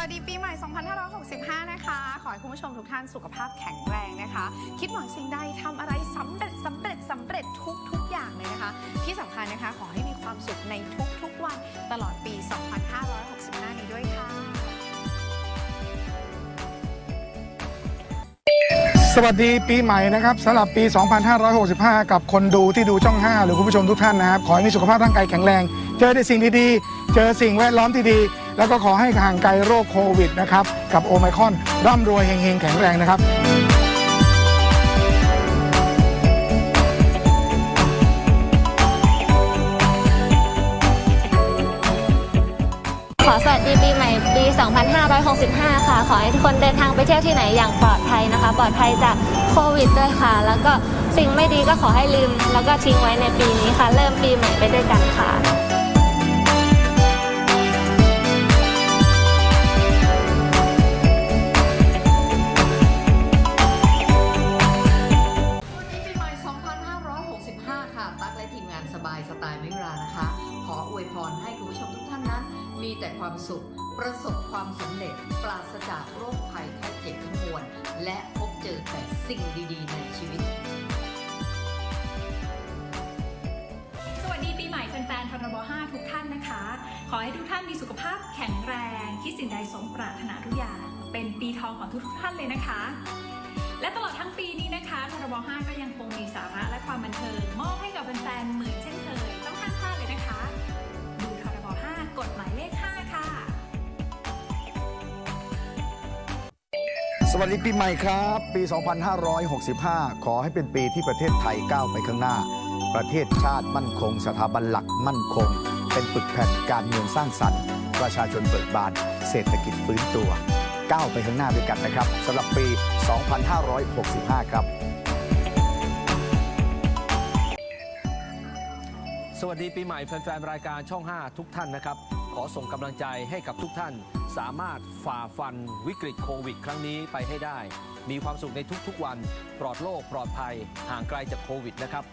วัสดีปีใหม่ 2565 นะคะ ขอให้คุณผู้ชมทุกท่านสุขภาพแข็งแรงนะคะ คิดหวังสิ่งใดทำอะไรสำเร็จสำเร็จสำเร็จทุกทุกอย่างเลยนะคะ ที่สำคัญนะคะ ขอให้มีความสุขในทุกๆวันตลอดปี 2565 นี้ด้วยค่ะ สวัสดีปีใหม่นะครับสำหรับปี 2565 กับคนดูที่ดูช่อง 5 หรือคุณผู้ชมทุกท่านนะครับ ขอให้มีสุขภาพร่างกายแข็งแรง เจอแต่สิ่งดีๆ เจอสิ่งแวดล้อมที่ดี แล้วก็ขอให้ห่างไกลโรคโควิดนะครับ กับโอไมคอนร่ำรวยเฮงๆ แข็งแรงนะครับขอสวัสดีปีใหม่ปี 2565 ค่ะ ขอให้ทุกคนเดินทางไปเที่ยวที่ไหนอย่างปลอดภัยนะคะ ปลอดภัยจากโควิดด้วยค่ะ แล้วก็สิ่งไม่ดีก็ขอให้ลืม แล้วก็ทิ้งไว้ในปีนี้ค่ะ เริ่มปีใหม่ไปด้วยกันค่ะ สบายสไตล์ไม่รานะคะ ขออวยพรให้คุณผู้ชมทุกท่านนั้น มีแต่ความสุข ประสบความสำเร็จ ปราศจากโรคภัยแค่เจ็บทั้งมวล และพบเจอแต่สิ่งดี ๆ ในชีวิต สวัสดีปีใหม่แฟนๆทรบ5ทุกท่านนะคะ ขอให้ทุกท่านมีสุขภาพแข็งแรง คิดสิ่งใดสมปรารถนาทุกอย่าง เป็นปีทองของทุกๆท่านเลยนะคะ และตลอดทั้งปีนี้นะคะทรบ5ก็ยังคงมีสาระและความบันเทิงมอบให้กับแฟนๆเหมือนเช่นเคยต้องห้ามพลาดเลยนะคะ ดูทรบ5กฎหมายเลข 5 ค่ะ สวัสดีปีใหม่ครับ ปี 2565 ขอให้เป็นปีที่ประเทศไทยก้าวไปข้างหน้า ประเทศชาติมั่นคง สถาบันหลักมั่นคง เป็นปึกแผ่นการเมืองสร้างสรรค์ ประชาชนเบิกบาน เศรษฐกิจฟื้นตัว ก้าวไปข้างหน้าด้วยกันนะครับสำหรับปี 2565 ครับ สวัสดีปีใหม่แฟนๆ รายการช่อง 5 ทุกท่านนะครับ ขอส่งกำลังใจให้กับทุกท่าน สามารถฝ่าฟันวิกฤตโควิด ครั้งนี้ไปให้ได้ มีความสุขในทุกๆวัน ปลอดโรคปลอดภัย ห่างไกลจากโควิดนะครับ